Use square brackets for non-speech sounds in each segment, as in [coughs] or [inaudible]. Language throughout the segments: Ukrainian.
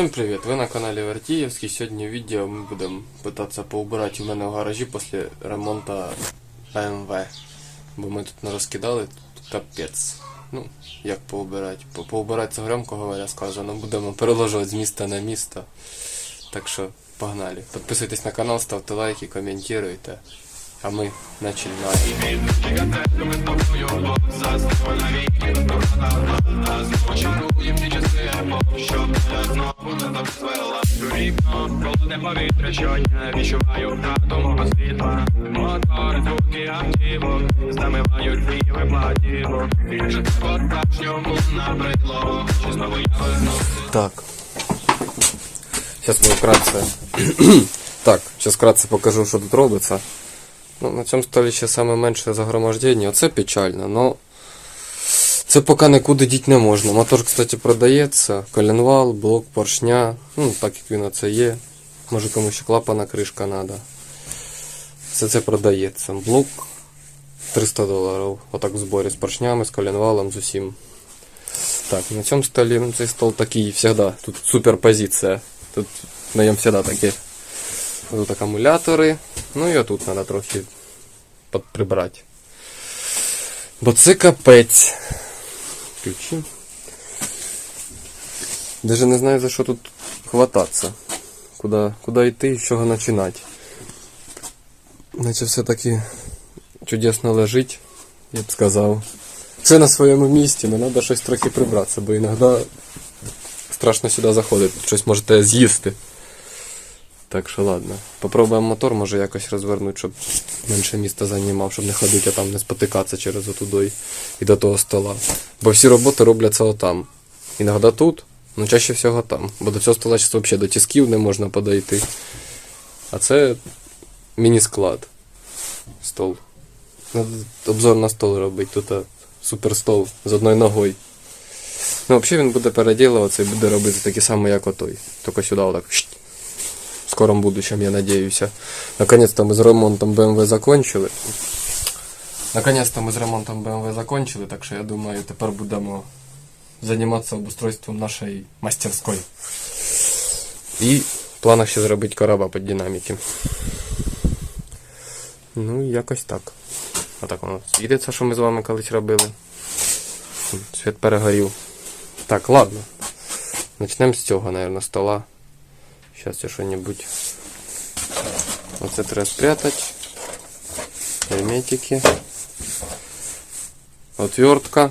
Всім привіт! Ви на каналі Вертіївський. Сьогодні в відео ми будемо питатися поубирати у мене в гаражі після ремонту BMW. Бо ми тут не розкидали, тут капець. Ну, як поубирати? По- Поубирати це громко говоря сказано, будемо переложувати з міста на місто. Так що погнали. Підписуйтесь на канал, ставте лайки, коментуйте. А ми починаємо. Холодне повітря щодня відчуваю втрату світла Мотор, звуки автівок Замивають віви платівок Більше це по-справжньому набридло Чи знову я вернусь Так. Сейчас мы вкратце. [clears throat] так, сейчас вкратце покажу, що тут робиться. Ну, на цьому столі ще саме менше загромождення. Оце печально, но це поки нікуди діти не можна. Мотор, кстати, продається. Коленвал, блок поршня. Ну, так як він оце є. Може комусь ще клапана кришка треба. Все це продається. Блок 300 доларів. Отак в зборі з поршнями, з коленвалом, з усім. Так, на цьому столі ну, цей стол такий всегда. Тут суперпозиція. Тут на ньому всегда такі. Тут акумулятори. Ну і отут треба трохи под- прибрати. Бо це капець. Ключі. Даже не знаю за що тут хвататися. Куди, куди йти і з чого починати. Наче все таки чудесно лежить, я б сказав. Все на своєму місці, але треба щось трохи прибратися, бо іноді страшно сюди заходити, щось можете з'їсти. Так що ладно. Попробуємо мотор, може якось розвернути, щоб менше міста займав, щоб не ходити, а там не спотикатися через отудой і до того стола. Бо всі роботи робляться отам. Іноді тут, ну чаще всього там. Бо до цього стола взагалі до тисків не можна подойти. А це міні-склад. Стол. Надо обзор на стол робити. Тут а, суперстол з одною ногою. Ну, взагалі він буде переділуватися і буде робити такі самі, як отой. Тільки сюди отак. Скором будущем, я надеюсь. Наконец-то мы с ремонтом BMW закончили. Наконец-то ми з ремонтом BMW закончили, так що я думаю, тепер будемо займатися обустройством нашої мастерської. І в планах ще зробити кораба під динаміки. Ну, якось так. Отак воно світиться, що ми з вами колись робили. Світ перегорів. Так, ладно. Начнемо з цього, наверное, стола. Сейчас я что-нибудь. Оце треба спрятати. Герметики. Отвертка.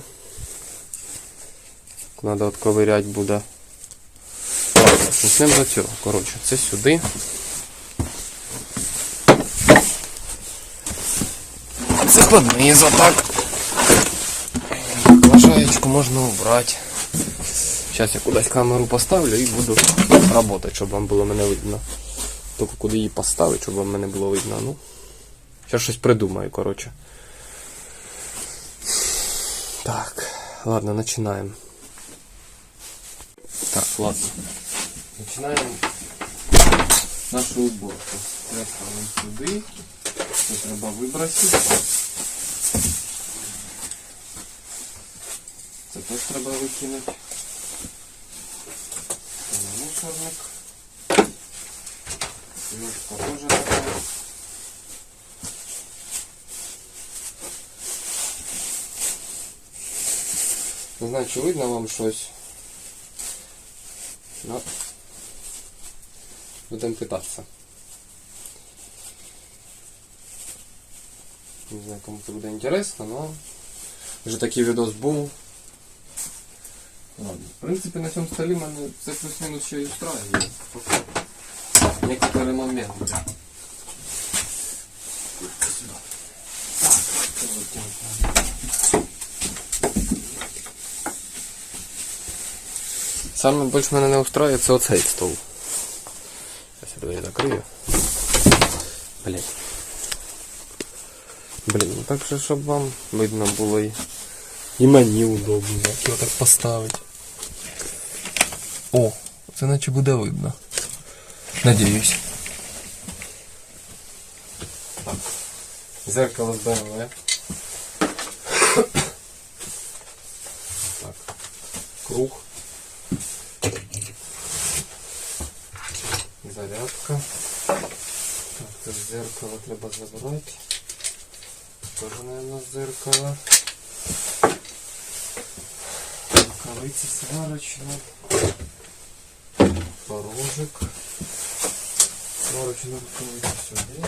Надо отковырять буде. Почнемо за цього. Коротше, це сюди. Це поднизу так. Лажаєчку можна убрати. Сейчас я кудись камеру поставлю і буду работать, щоб вам було мене видно. Тільки куди її поставити, щоб вам мене було видно. Ну. Зараз щось придумаю, коротше. Так, ладно, починаємо. Так, ладно. Починаємо нашу уборку. Це ставимо сюди. Це треба вибросити. Це теж треба викинути. знаю, чи видно вам щось. Ну, будемо питатися. Не знаю, кому це буде інтересно, но вже такий відос був. Ладно. В принципі, на цьому столі мене це плюс-мінус ще і устраює. Поки некоторые моменты. Так, це витягнемо. Саме більше мене не устраює це оцей стол. Зараз я двері закрию. Блін. Блін, ну так же, щоб вам видно було і, і мені удобно, як його так поставити. О, це наче буде видно. Надеюсь. Так. Зеркало з BMW. так. Круг. Зеркало треба забрати. Тоже, наверное, зеркало. Рукавиці сварочна. Порожик. Сварочна рукавиця сюди.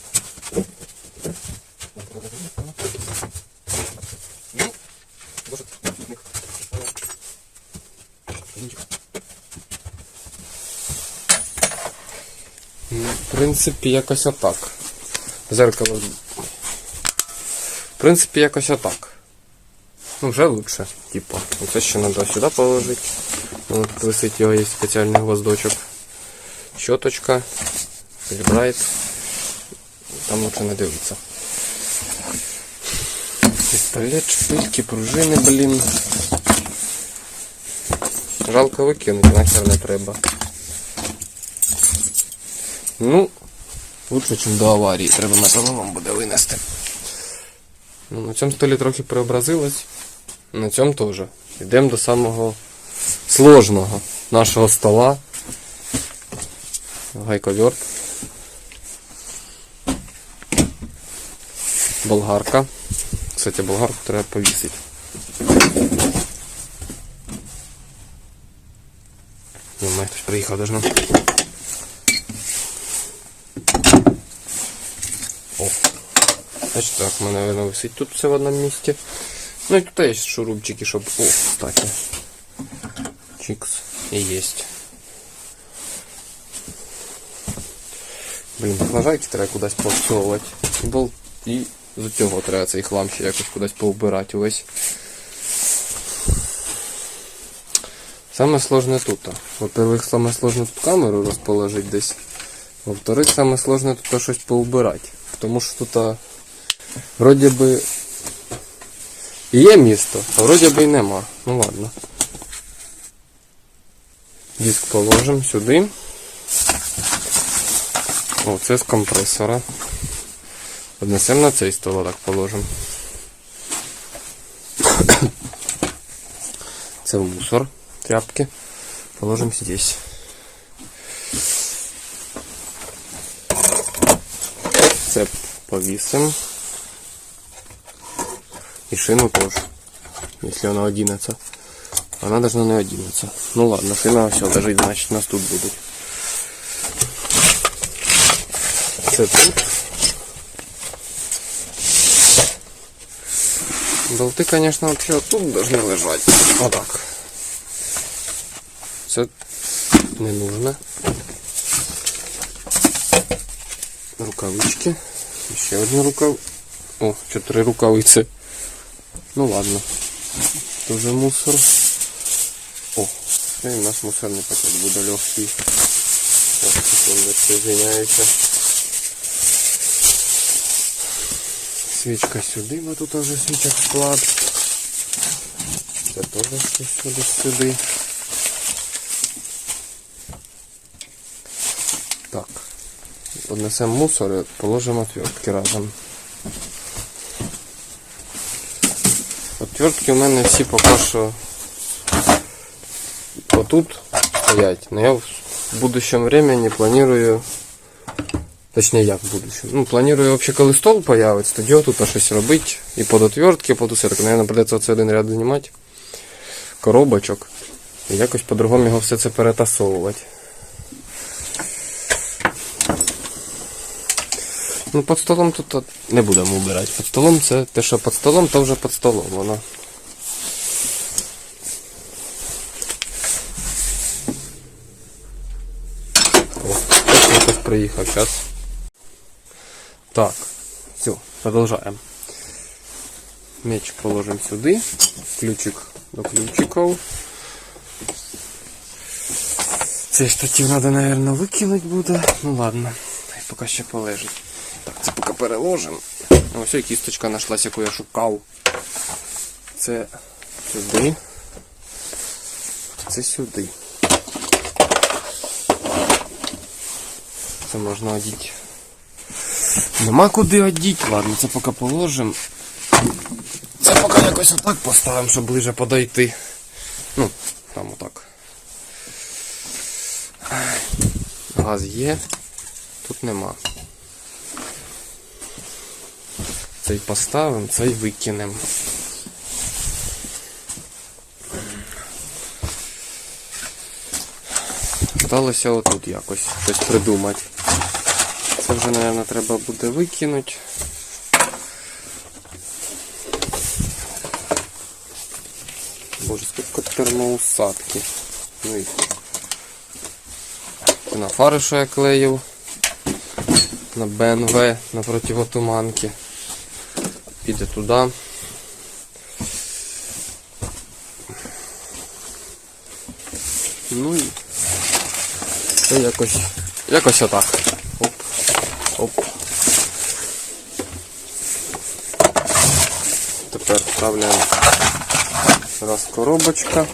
принципі, якось отак. Зеркало. В принципі, якось отак. Ну, вже лучше. Типа. Оце ще треба сюди положити. От висить його є спеціальний гвоздочок. Щоточка. Фільбрайт. Там лучше не дивитися. Пістолет, шпильки, пружини, блін. Жалко викинути, нахер не треба. Ну, лучше, ніж до аварії. Треба металолом буде винести. Ну, на цьому столі трохи преобразилось. На цьому теж. Йдемо до самого сложного нашого стола. Гайковерт. Болгарка. Кстати, болгарку треба повісити. Не хтось приїхав должно. О. Значить так, в мене воно висить тут все в одному місці. Ну і тут є шурупчики, щоб... О, кстати. Чикс. І єсть. Блін, баклажайки треба кудись повсовувати. Бол... І з цього треба цей хлам ще якось кудись повбирати увесь. Саме сложне тут. Во-первых, саме сложне тут камеру розположити десь. Во-вторых, саме сложне тут щось поубирати. Тому що тут а, вроді би є місто, а вроді би і нема. Ну ладно. Диск положимо сюди. О, це з компресора. Однесемо на цей стол, так положимо. [coughs] Це в мусор. Тряпки. Положим здесь. Цеп повісимо. И шину тоже. Если она одинется. Она должна не одинаться. Ну ладно, шина все лежить, значит нас тут будут. Це тут. Болты, конечно, вообще тут должны лежать. Вот так. Це не нужно. Рукавички. Ще одна рукав. О, чотири рукавиці. Ну ладно. Тоже мусор. О, і у нас мусорний пакет буде легкий. Так, секундочку, извиняюся. Свічка сюди, бо тут вже свічок склад. Це теж щось сюди сюди. Однесемо мусор і положимо отвертки разом. Отвертки у мене всі поки що отут стоять. Но я в будущем времени планую, точнее як в будущем, ну планую вообще коли стол появиться, тоді отут щось робити. І под отвертки, под усе. Так, наверное, придеться оце один ряд знімати. Коробочок. І якось по-другому його все це перетасовувати. Ну, під столом тут не будемо убирати. Під столом це те, що під столом, то вже під столом воно. Приїхав час. Так, все, продовжаємо. Меч положимо сюди, ключик до ключиків. Цей штатив треба, мабуть, викинути буде. Ну ладно, поки ще полежить. Так, це поки переложимо. Ось і кісточка знайшлася, яку я шукав. Це сюди. Це сюди. Це можна одіти. Нема куди одіти. Ладно, це поки положимо. Це поки якось отак поставимо, щоб ближе подойти. Ну, там отак. Газ є. Тут нема. Цей поставимо, цей викинемо. Сталося отут якось щось придумати. Це вже, мабуть, треба буде викинути. Боже, сколько термоусадки. Ну і на фари, що я клеїв. На БНВ, на противотуманки. Піде туди. Ну і якось. Якось отак. Оп. Оп. Тепер вставляємо раз коробочка.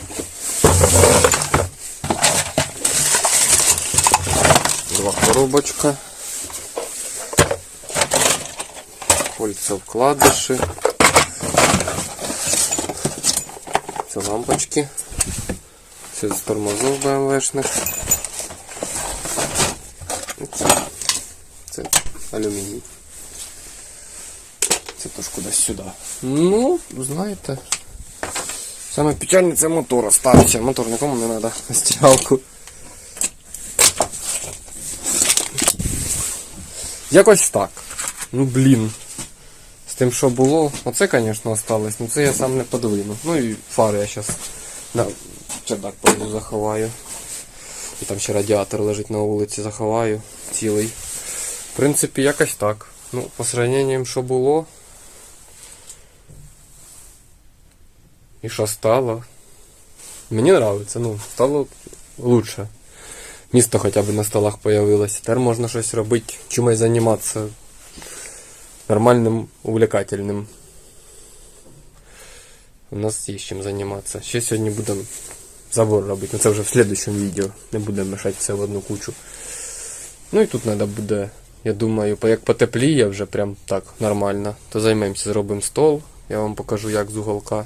Два коробочка. Кольця вкладиші. Це лампочки. Це з тормозов БМВшних. Це алюміній. Це теж кудись сюди. Ну, знаєте. Саме печальне це мотор остався. Мотор нікому не треба на стиралку. Якось так. Ну блін. Тим, що було, оце, звісно, осталось, ну це я сам не подвину. Ну і фари я зараз на чердак пойду заховаю. І там ще радіатор лежить на вулиці, заховаю цілий. В принципі, якось так. Ну, по сравненням, що було. І що стало. Мені подобається, ну, стало лучше. Місто хоча б на столах появилось. Тепер можна щось робити, чимось займатися нормальним, увлекательним. У нас є чим займатися. Ще сьогодні будемо забор робити. Ну це вже в следующем відео. Не будемо мішати все в одну кучу. Ну і тут треба буде, я думаю, як потепліє вже прям так нормально, то займемося, зробимо стол. Я вам покажу, як з уголка.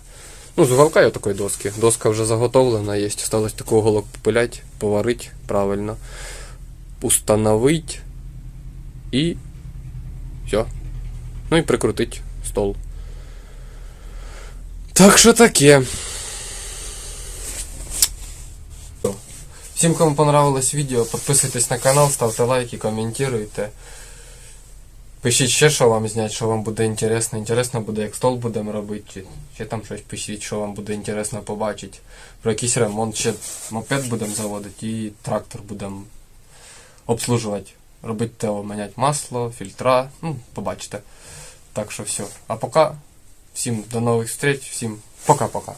Ну, з уголка я такої доски. Доска вже заготовлена, є. Осталось такий уголок попиляти, поварити правильно, установити і все. Ну і прикрутити стол. Так що таке. Всім, кому понравилось відео, підписуйтесь на канал, ставте лайки, коментуйте. Пишіть ще, що вам зняти, що вам буде інтересно. Інтересно буде, як стол будемо робити, чи ще там щось пишіть, що вам буде інтересно побачити. Про якийсь ремонт ще мопед будемо заводити і трактор будемо обслужувати. Робити ТО, міняти масло, фільтра, ну, побачите. Так что все. А пока, Всем до новых встреч, Всем пока-пока.